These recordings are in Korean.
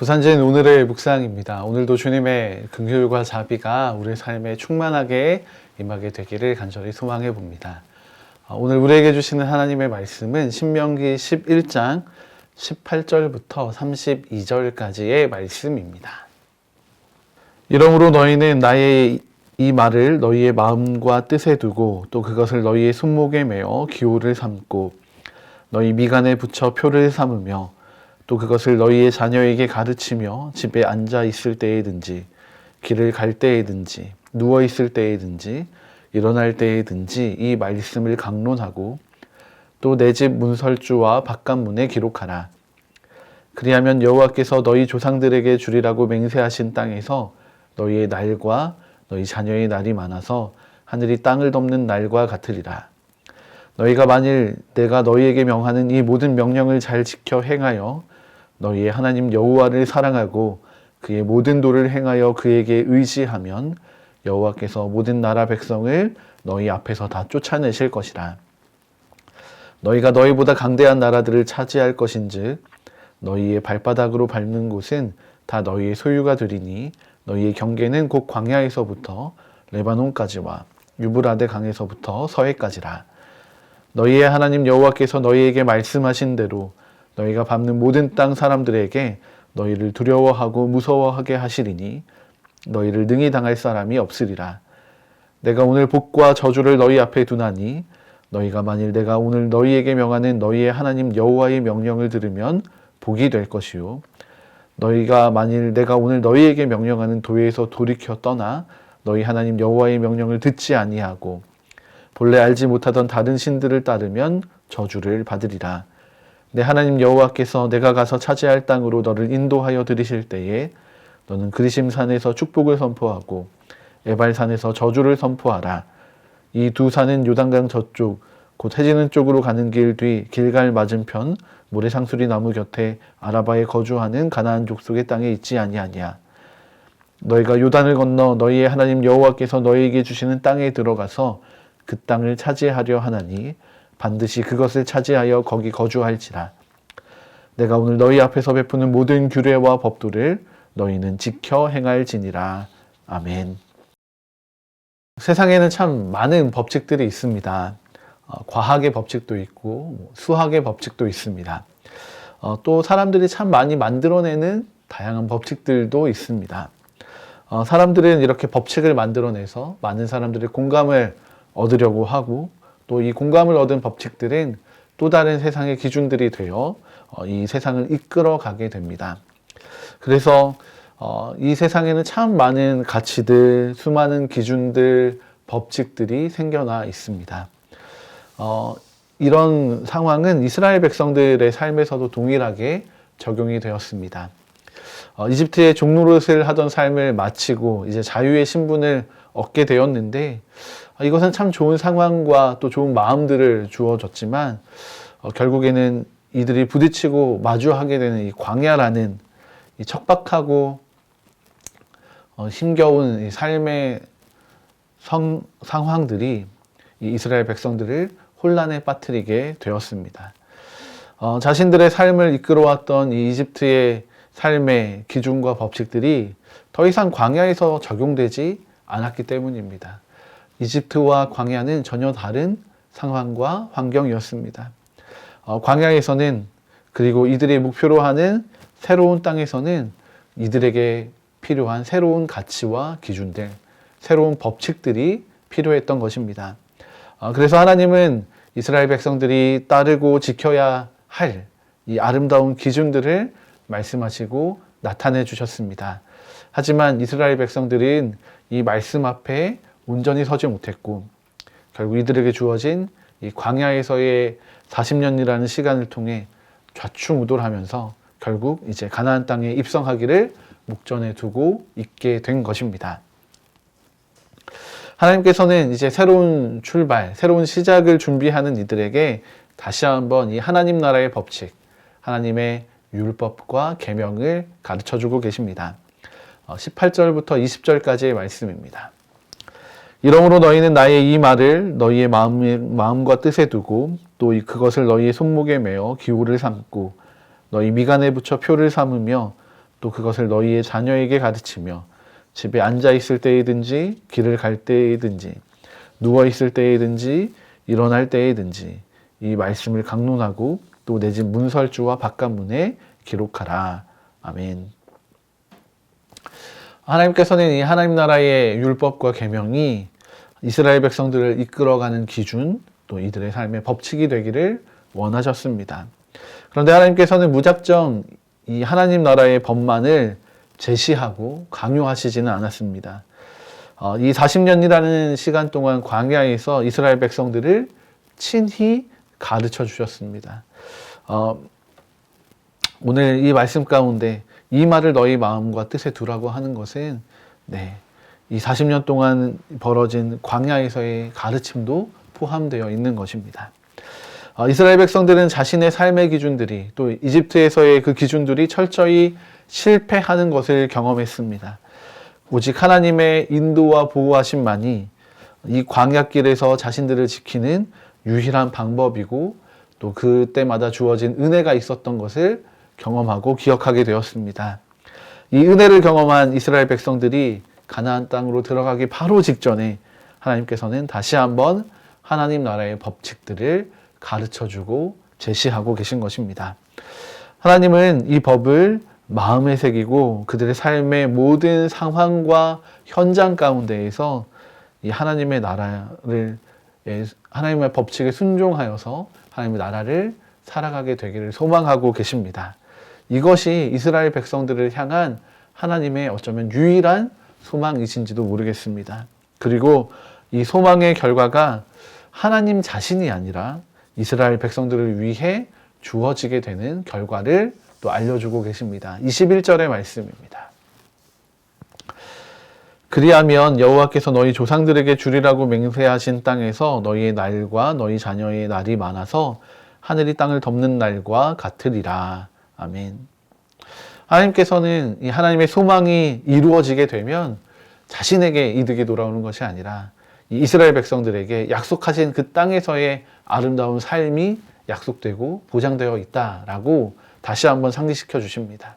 부산진 오늘의 묵상입니다. 오늘도 주님의 긍휼과 자비가 우리 삶에 충만하게 임하게 되기를 간절히 소망해 봅니다. 어, 오늘 우리에게 주시는 하나님의 말씀은 신명기 11장 18절부터 32절까지의 말씀입니다. 이러므로 너희는 나의 이 말을 너희의 마음과 뜻에 두고 또 그것을 너희의 손목에 매어 기호를 삼고 너희 미간에 붙여 표를 삼으며 또 그것을 너희의 자녀에게 가르치며 집에 앉아 있을 때에든지 길을 갈 때에든지 누워 있을 때에든지 일어날 때에든지 이 말씀을 강론하고 또 내 집 문설주와 바깥문에 기록하라. 그리하면 여호와께서 너희 조상들에게 주리라고 맹세하신 땅에서 너희의 날과 너희 자녀의 날이 많아서 하늘이 땅을 덮는 날과 같으리라. 너희가 만일 내가 너희에게 명하는 이 모든 명령을 잘 지켜 행하여 너희의 하나님 여호와를 사랑하고 그의 모든 도를 행하여 그에게 의지하면 여호와께서 모든 나라 백성을 너희 앞에서 다 쫓아내실 것이라. 너희가 너희보다 강대한 나라들을 차지할 것인즉 너희의 발바닥으로 밟는 곳은 다 너희의 소유가 되리니 너희의 경계는 곧 광야에서부터 레바논까지와 유브라데 강에서부터 서해까지라. 너희의 하나님 여호와께서 너희에게 말씀하신 대로 너희가 밟는 모든 땅 사람들에게 너희를 두려워하고 무서워하게 하시리니 너희를 능히 당할 사람이 없으리라. 내가 오늘 복과 저주를 너희 앞에 두나니 너희가 만일 내가 오늘 너희에게 명하는 너희의 하나님 여호와의 명령을 들으면 복이 될 것이요 너희가 만일 내가 오늘 너희에게 명령하는 도에서 돌이켜 떠나 너희 하나님 여호와의 명령을 듣지 아니하고 본래 알지 못하던 다른 신들을 따르면 저주를 받으리라. 내 하나님 여호와께서 내가 가서 차지할 땅으로 너를 인도하여 들이실 때에 너는 그리심 산에서 축복을 선포하고 에발 산에서 저주를 선포하라. 이 두 산은 요단강 저쪽 곧 해지는 쪽으로 가는 길 뒤 길갈 맞은편 모래상수리 나무 곁에 아라바에 거주하는 가나안 족속의 땅에 있지 아니하냐. 너희가 요단을 건너 너희의 하나님 여호와께서 너희에게 주시는 땅에 들어가서 그 땅을 차지하려 하나니 반드시 그것을 차지하여 거기 거주할지라. 내가 오늘 너희 앞에서 베푸는 모든 규례와 법도를 너희는 지켜 행할지니라. 아멘. 세상에는 참 많은 법칙들이 있습니다. 어, 과학의 법칙도 있고 뭐 수학의 법칙도 있습니다. 어, 또 사람들이 참 많이 만들어내는 다양한 법칙들도 있습니다. 어, 사람들은 이렇게 법칙을 만들어내서 많은 사람들의 공감을 얻으려고 하고 또 이 공감을 얻은 법칙들은 또 다른 세상의 기준들이 되어 어, 이 세상을 이끌어 가게 됩니다. 그래서 어, 이 세상에는 참 많은 가치들, 수많은 기준들, 법칙들이 생겨나 있습니다. 어, 이런 상황은 이스라엘 백성들의 삶에서도 동일하게 적용이 되었습니다. 어, 이집트의 종노릇을 하던 삶을 마치고 이제 자유의 신분을 얻게 되었는데 어, 이것은 참 좋은 상황과 또 좋은 마음들을 주어졌지만 어, 결국에는 이들이 부딪히고 마주하게 되는 이 광야라는 이 척박하고 어, 힘겨운 이 삶의 성, 상황들이 이 이스라엘 백성들을 혼란에 빠뜨리게 되었습니다. 어, 자신들의 삶을 이끌어왔던 이 이집트의 삶의 기준과 법칙들이 더 이상 광야에서 적용되지 않았기 때문입니다. 이집트와 광야는 전혀 다른 상황과 환경이었습니다. 어, 광야에서는 그리고 이들의 목표로 하는 새로운 땅에서는 이들에게 필요한 새로운 가치와 기준들, 새로운 법칙들이 필요했던 것입니다. 어, 그래서 하나님은 이스라엘 백성들이 따르고 지켜야 할 이 아름다운 기준들을 말씀하시고 나타내 주셨습니다. 하지만 이스라엘 백성들은 이 말씀 앞에 온전히 서지 못했고 결국 이들에게 주어진 이 광야에서의 40년이라는 시간을 통해 좌충우돌하면서 결국 이제 가나안 땅에 입성하기를 목전에 두고 있게 된 것입니다. 하나님께서는 이제 새로운 출발, 새로운 시작을 준비하는 이들에게 다시 한번 이 하나님 나라의 법칙, 하나님의 율법과 계명을 가르쳐 주고 계십니다. 18절부터 어, 20절까지의 말씀입니다. 이러므로 너희는 나의 이 말을 너희의 마음, 마음 과 뜻에 두고 또 그것을 너희의 손목에 매어 기호를 삼고 너희 미간에 붙여 표를 삼으며 또 그것을 너희의 자녀에게 가르치며 집에 앉아 있을 때이든지 길을 갈 때이든지 누워 있을 때이든지 일어날 때이든지 이 말씀을 강론하고 또 내 집 문설주와 바깥문에 기록하라. 아멘. 하나님께서는 이 하나님 나라의 율법과 계명이 이스라엘 백성들을 이끌어가는 기준, 또 이들의 삶의 법칙이 되기를 원하셨습니다. 그런데 하나님께서는 무작정 이 하나님 나라의 법만을 제시하고 강요하시지는 않았습니다. 어, 이 40년이라는 시간 동안 광야에서 이스라엘 백성들을 친히 가르쳐 주셨습니다. 어, 오늘 이 말씀 가운데 이 말을 너희 마음과 뜻에 두라고 하는 것은 네, 이 40년 동안 벌어진 광야에서의 가르침도 포함되어 있는 것입니다. 어, 이스라엘 백성들은 자신의 삶의 기준들이 또 이집트에서의 그 기준들이 철저히 실패하는 것을 경험했습니다. 오직 하나님의 인도와 보호하심만이 이 광야길에서 자신들을 지키는 유일한 방법이고 또 그때마다 주어진 은혜가 있었던 것을 경험하고 기억하게 되었습니다. 이 은혜를 경험한 이스라엘 백성들이 가나안 땅으로 들어가기 바로 직전에 하나님께서는 다시 한번 하나님 나라의 법칙들을 가르쳐 주고 제시하고 계신 것입니다. 하나님은 이 법을 마음에 새기고 그들의 삶의 모든 상황과 현장 가운데에서 이 하나님의 나라를 예, 하나님의 법칙에 순종하여서 하나님의 나라를 살아가게 되기를 소망하고 계십니다. 이것이 이스라엘 백성들을 향한 하나님의 어쩌면 유일한 소망이신지도 모르겠습니다. 그리고 이 소망의 결과가 하나님 자신이 아니라 이스라엘 백성들을 위해 주어지게 되는 결과를 또 알려주고 계십니다. 21절의 말씀입니다. 그리하면 여호와께서 너희 조상들에게 주리라고 맹세하신 땅에서 너희의 날과 너희 자녀의 날이 많아서 하늘이 땅을 덮는 날과 같으리라. 아멘. 하나님께서는 이 하나님의 소망이 이루어지게 되면 자신에게 이득이 돌아오는 것이 아니라 이스라엘 백성들에게 약속하신 그 땅에서의 아름다운 삶이 약속되고 보장되어 있다라고 다시 한번 상기시켜 주십니다.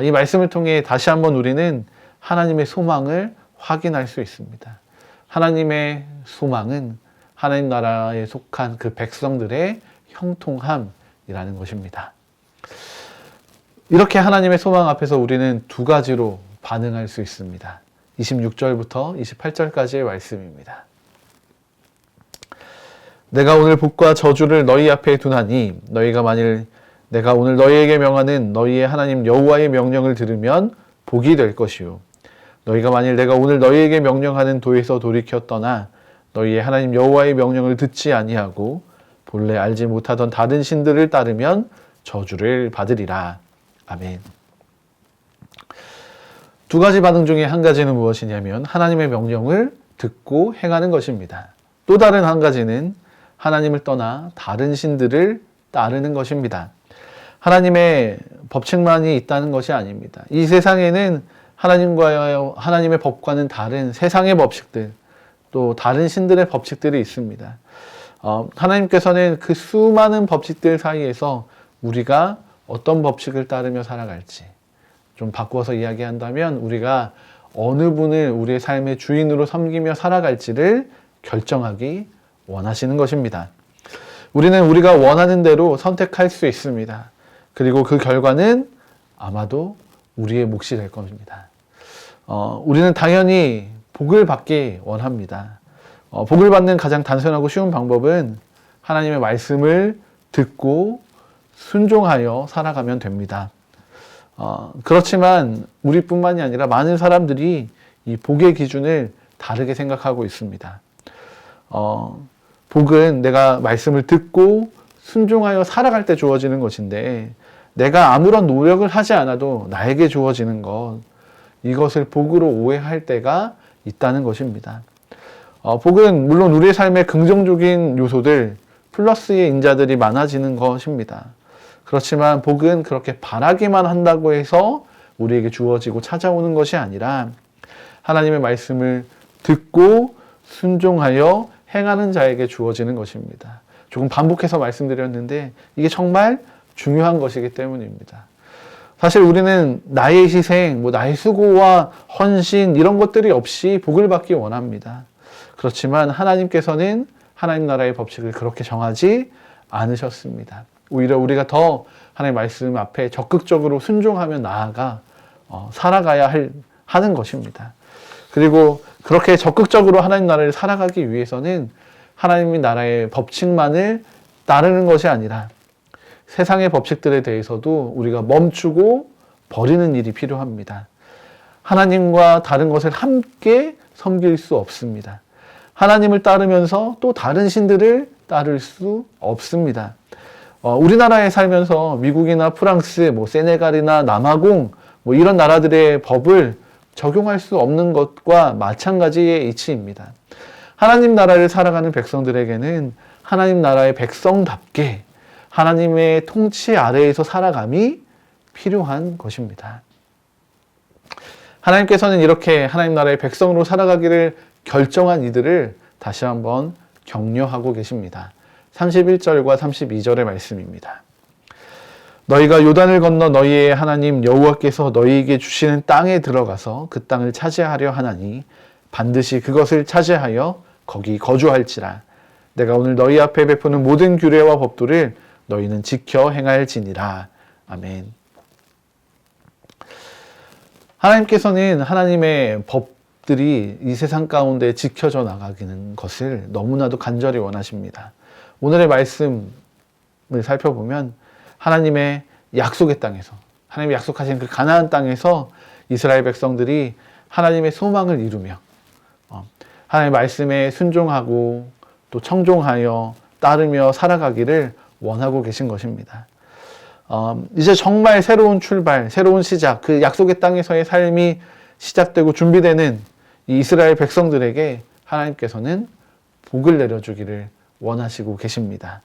이 말씀을 통해 다시 한번 우리는 하나님의 소망을 확인할 수 있습니다. 하나님의 소망은 하나님 나라에 속한 그 백성들의 형통함이라는 것입니다. 이렇게 하나님의 소망 앞에서 우리는 두 가지로 반응할 수 있습니다. 26절부터 28절까지의 말씀입니다. 내가 오늘 복과 저주를 너희 앞에 두나니 너희가 만일 내가 오늘 너희에게 명하는 너희의 하나님 여호와의 명령을 들으면 복이 될 것이요 너희가 만일 내가 오늘 너희에게 명령하는 도에서 돌이켜 떠나 너희의 하나님 여호와의 명령을 듣지 아니하고 본래 알지 못하던 다른 신들을 따르면 저주를 받으리라. 아멘. 두 가지 반응 중에 한 가지는 무엇이냐면 하나님의 명령을 듣고 행하는 것입니다. 또 다른 한 가지는 하나님을 떠나 다른 신들을 따르는 것입니다. 하나님의 법칙만이 있다는 것이 아닙니다. 이 세상에는 하나님과 하나님의 법과는 다른 세상의 법칙들, 또 다른 신들의 법칙들이 있습니다. 어, 하나님께서는 그 수많은 법칙들 사이에서 우리가 어떤 법칙을 따르며 살아갈지 좀 바꾸어서 이야기한다면 우리가 어느 분을 우리의 삶의 주인으로 섬기며 살아갈지를 결정하기 원하시는 것입니다. 우리는 우리가 원하는 대로 선택할 수 있습니다. 그리고 그 결과는 아마도 우리의 몫이 될 겁니다. 어, 우리는 당연히 복을 받기 원합니다. 어, 복을 받는 가장 단순하고 쉬운 방법은 하나님의 말씀을 듣고 순종하여 살아가면 됩니다. 어, 그렇지만 우리뿐만이 아니라 많은 사람들이 이 복의 기준을 다르게 생각하고 있습니다. 어, 복은 내가 말씀을 듣고 순종하여 살아갈 때 주어지는 것인데 내가 아무런 노력을 하지 않아도 나에게 주어지는 것 이것을 복으로 오해할 때가 있다는 것입니다. 어, 복은 물론 우리의 삶에 긍정적인 요소들 플러스의 인자들이 많아지는 것입니다. 그렇지만 복은 그렇게 바라기만 한다고 해서 우리에게 주어지고 찾아오는 것이 아니라 하나님의 말씀을 듣고 순종하여 행하는 자에게 주어지는 것입니다. 조금 반복해서 말씀드렸는데 이게 정말 중요한 것이기 때문입니다. 사실 우리는 나의 희생, 뭐 나의 수고와 헌신 이런 것들이 없이 복을 받기 원합니다. 그렇지만 하나님께서는 하나님 나라의 법칙을 그렇게 정하지 않으셨습니다. 오히려 우리가 더 하나님 말씀 앞에 적극적으로 순종하며 나아가 어, 살아가야 할, 하는 것입니다. 그리고 그렇게 적극적으로 하나님 나라를 살아가기 위해서는 하나님 나라의 법칙만을 따르는 것이 아니라 세상의 법칙들에 대해서도 우리가 멈추고 버리는 일이 필요합니다. 하나님과 다른 것을 함께 섬길 수 없습니다. 하나님을 따르면서 또 다른 신들을 따를 수 없습니다. 어, 우리나라에 살면서 미국이나 프랑스, 뭐 세네갈이나 남아공 뭐 이런 나라들의 법을 적용할 수 없는 것과 마찬가지의 이치입니다. 하나님 나라를 살아가는 백성들에게는 하나님 나라의 백성답게 하나님의 통치 아래에서 살아감이 필요한 것입니다. 하나님께서는 이렇게 하나님 나라의 백성으로 살아가기를 결정한 이들을 다시 한번 격려하고 계십니다. 31절과 32절의 말씀입니다. 너희가 요단을 건너 너희의 하나님 여호와께서 너희에게 주시는 땅에 들어가서 그 땅을 차지하려 하나니 반드시 그것을 차지하여 거기 거주할지라 내가 오늘 너희 앞에 베푸는 모든 규례와 법도를 너희는 지켜 행할지니라 아멘. 하나님께서는 하나님의 법들이 이 세상 가운데 지켜져 나가기는 것을 너무나도 간절히 원하십니다. 오늘의 말씀을 살펴보면 하나님의 약속의 땅에서 하나님이 약속하신 그 가나안 땅에서 이스라엘 백성들이 하나님의 소망을 이루며 어, 하나님의 말씀에 순종하고 또 청종하여 따르며 살아가기를 원하고 계신 것입니다. 어, 이제 정말 새로운 출발, 새로운 시작, 그 약속의 땅에서의 삶이 시작되고 준비되는 이 이스라엘 백성들에게 하나님께서는 복을 내려주기를 원하시고 계십니다.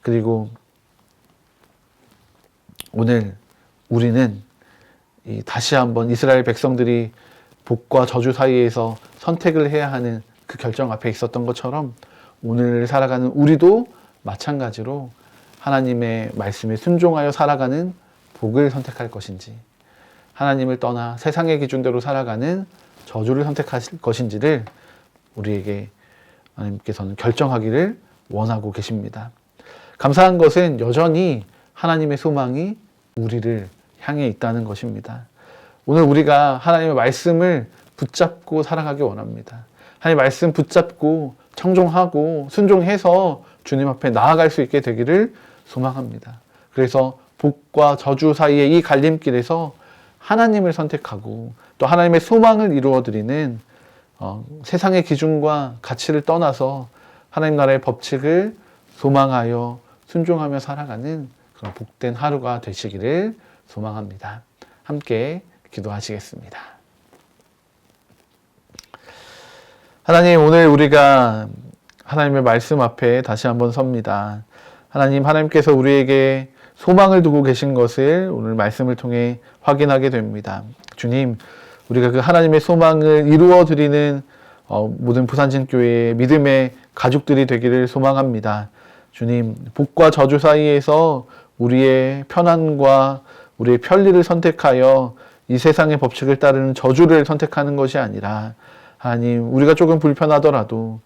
그리고 오늘 우리는 다시 한번 이스라엘 백성들이 복과 저주 사이에서 선택을 해야 하는 그 결정 앞에 있었던 것처럼 오늘 살아가는 우리도 마찬가지로 하나님의 말씀에 순종하여 살아가는 복을 선택할 것인지 하나님을 떠나 세상의 기준대로 살아가는 저주를 선택하실 것인지를 우리에게 하나님께서는 결정하기를 원하고 계십니다. 감사한 것은 여전히 하나님의 소망이 우리를 향해 있다는 것입니다. 오늘 우리가 하나님의 말씀을 붙잡고 살아가기 원합니다. 하나님의 말씀 붙잡고 청종하고 순종해서 주님 앞에 나아갈 수 있게 되기를 소망합니다. 그래서 복과 저주 사이의 이 갈림길에서 하나님을 선택하고 또 하나님의 소망을 이루어드리는 어, 세상의 기준과 가치를 떠나서 하나님 나라의 법칙을 소망하여 순종하며 살아가는 그런 복된 하루가 되시기를 소망합니다. 함께 기도하시겠습니다. 하나님, 오늘 우리가 하나님의 말씀 앞에 다시 한번 섭니다. 하나님, 하나님께서 우리에게 소망을 두고 계신 것을 오늘 말씀을 통해 확인하게 됩니다. 주님, 우리가 그 하나님의 소망을 이루어 드리는 어, 모든 부산진교회의 믿음의 가족들이 되기를 소망합니다. 주님, 복과 저주 사이에서 우리의 편안과 우리의 편리를 선택하여 이 세상의 법칙을 따르는 저주를 선택하는 것이 아니라 하나님, 우리가 조금 불편하더라도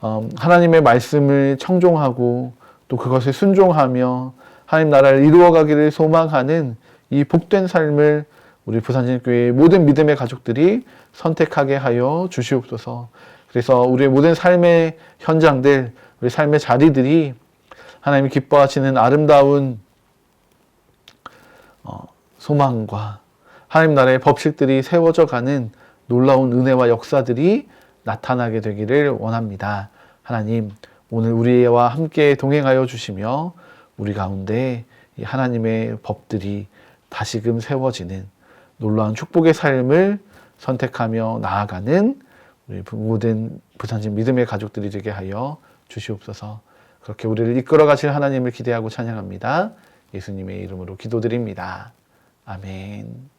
어, 하나님의 말씀을 청종하고 또 그것에 순종하며 하나님 나라를 이루어가기를 소망하는 이 복된 삶을 우리 부산진교회의 모든 믿음의 가족들이 선택하게 하여 주시옵소서. 그래서 우리의 모든 삶의 현장들, 우리 삶의 자리들이 하나님이 기뻐하시는 아름다운 어, 소망과 하나님 나라의 법칙들이 세워져 가는 놀라운 은혜와 역사들이 나타나게 되기를 원합니다. 하나님, 오늘 우리와 함께 동행하여 주시며 우리 가운데 하나님의 법들이 다시금 세워지는 놀라운 축복의 삶을 선택하며 나아가는 우리 모든 부산진 믿음의 가족들이 되게 하여 주시옵소서. 그렇게 우리를 이끌어 가실 하나님을 기대하고 찬양합니다. 예수님의 이름으로 기도드립니다. 아멘.